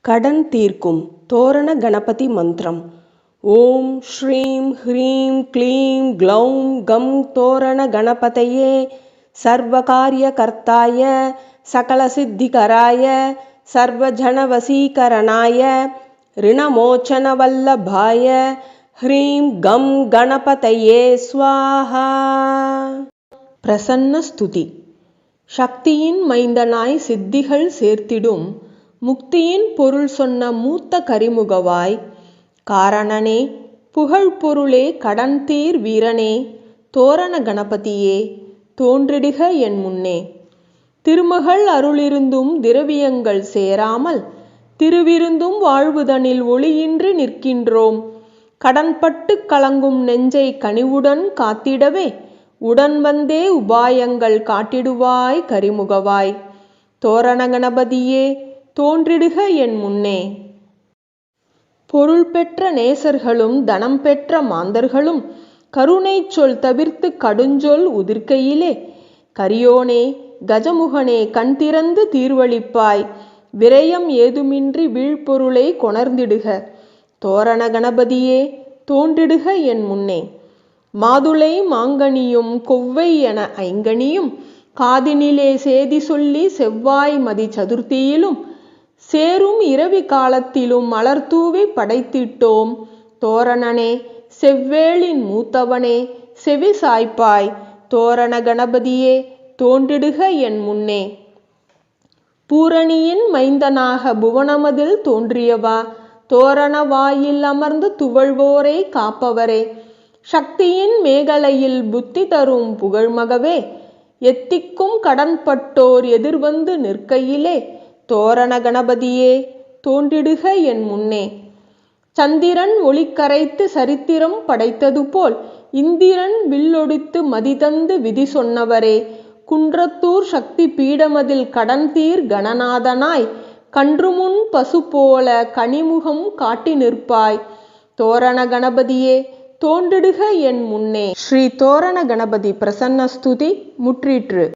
கடன் தீர்க்கும் தோரண கணபதி மந்திரம். ஓம் ஸ்ரீம் ஹ்ரீம் க்ளீம் க்ளௌம் கம் தோரண கணபதையே. சர்வகாரிய கர்த்தாய சகல சித்திகராய சர்வஜனவசீகரணாய ரிணமோச்சனவல்லபாய. ஹ்ரீம் கம் கணபதையே ஸ்வாஹா. பிரசன்ன ஸ்துதி சக்தியின் மைந்தனாய் சித்திகள் சேர்த்திடும் முக்தியின் பொருள் சொன்ன மூத்த கரிமுகவாய் காரணனே புகழ் பொருளே கடன் தீர் வீரனே தோரண கணபதியே தோன்றிடுக என் முன்னே. திருமகள் அருளிருந்தும் திரவியங்கள் சேராமல் திருவிருந்தும் வாழ்வுதனில் ஒளியின்றி நிற்கின்றோம். கடன்பட்டு கலங்கும் நெஞ்சை கனிவுடன் காத்திடவே உடன் வந்தே உபாயங்கள் காட்டிடுவாய் கரிமுகவாய். தோரண கணபதியே தோன்றிடுக என் முன்னே. பொருள் பெற்ற நேசர்களும் தனம் பெற்ற மாந்தர்களும் கருணை சொல் தவிர்த்து கடுஞ்சொல் உதிர்க்கையிலே. கரியோனே கஜமுகனே கண் திறந்து தீர்வளிப்பாய். விரயம் ஏதுமின்றி வீழ்பொருளை கொணர்ந்திடுக. தோரண கணபதியே தோன்றிடுக என் முன்னே. மாதுளை மாங்கனியும் கொவ்வை என ஐங்கனியும் காதினிலே சேதி சொல்லி செவ்வாய் மதி சதுர்த்தியிலும் சேரும் இரவி காலத்திலும் மலர்தூவி படைத்திட்டோம். தோரணனே செவ்வேளின் மூத்தவனே செவி சாய்ப்பாய். தோரண கணபதியே தோன்றிடுக என் முன்னே. பூரணியின் மைந்தனாக புவனமதில் தோன்றியவா? தோரண வாயில் அமர்ந்து துவழ்வோரை காப்பவரே. சக்தியின் மேகலையில் புத்தி தரும் புகழ்மகவே. எத்திக்கும் கடன்பட்டோர் எதிர்வந்து நிற்கையிலே. தோரண கணபதியே தோன்றிடுக என் முன்னே. சந்திரன் ஒளிக்கரைத்து சரித்திரம் படைத்தது போல் இந்திரன் வில்லொடித்து மதிதந்து விதி சொன்னவரே. குன்றத்தூர் சக்தி பீடமதில் கடன் தீர் கணநாதனாய். கன்றுமுன் பசு போல கனிமுகம் காட்டி நிற்பாய். தோரண கணபதியே தோன்றிடுக என் முன்னே. ஸ்ரீ தோரண கணபதி பிரசன்ன ஸ்துதி முற்றிற்று.